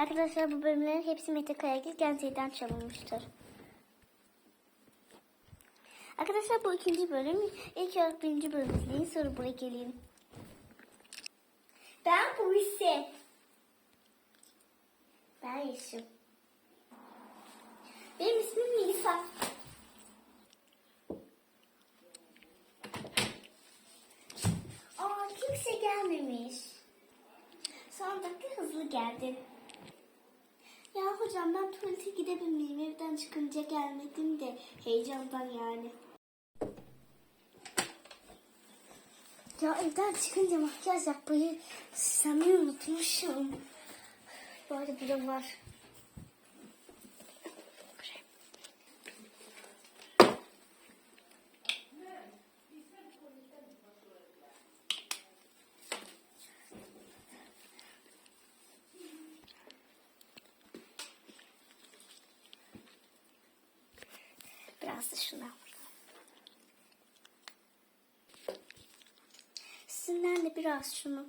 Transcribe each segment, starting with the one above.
Arkadaşlar bu bölümlerin hepsi Mete Kayagil Genze'den çalınmıştır. Arkadaşlar bu ikinci bölüm. İlk olarak birinci bölüm izleyin sonra buraya geleyim. Ben Buse. Ben Yeşim. Benim ismim Nisa. Aa kimse gelmemiş. Son dakika hızlı geldin. Hocam ben tuvalete gidebilmeliyim. Evden çıkınca gelmedim de heyecandan yani. Ya evden çıkınca makyaj yapmayı sistemleri unutmuşum. Bu arada var. Biraz da şundan vuralım. De biraz şunu.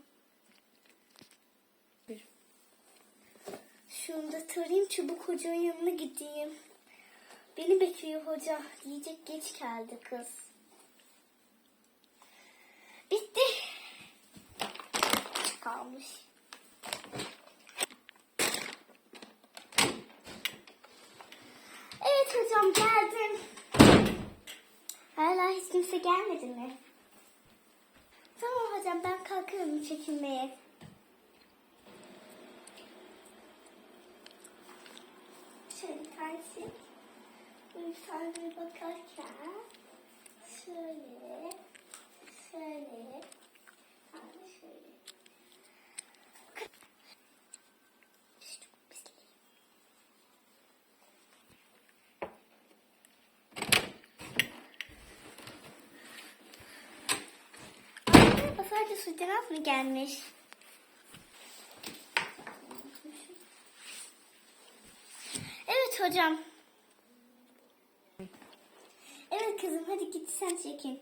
Şunu da tarayayım çabuk hocanın yanına gideyim. Beni bekliyor hoca. Diyecek geç geldi kız. Bitti. Kalmış. Evet hocam geldim. Hala hiç kimse gelmedi mi? Tamam hocam ben kalkıyorum çekinmeye. Şöyle tanesi bir tane bakarken şöyle şöyle tane şöyle. İşte çok pisliği. Aa, sadece sudenaz mı gelmiş? Evet hocam. Evet kızım hadi git sen çekin.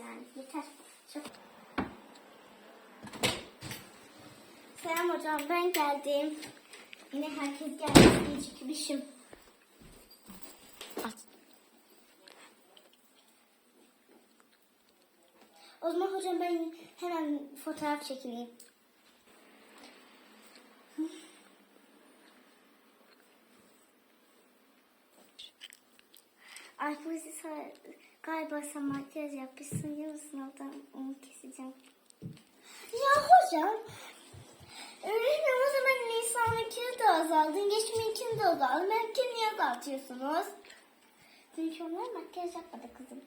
Yani yeter. Çok. Selam hocam ben geldim. Yine herkes geldi. Gecikmişim. At. O zaman hocam ben hemen fotoğraf çekileyim. Sa- galiba sen makyaj yapmışsın. Yarın sınavdan onu keseceğim. Ya hocam öğretmenim o zaman Nisan'ınkini de azaldın. Geçmeyinkini de azaldın. Benimkini niye azaltıyorsunuz? Çünkü onlar makyaj yapmadı kızım.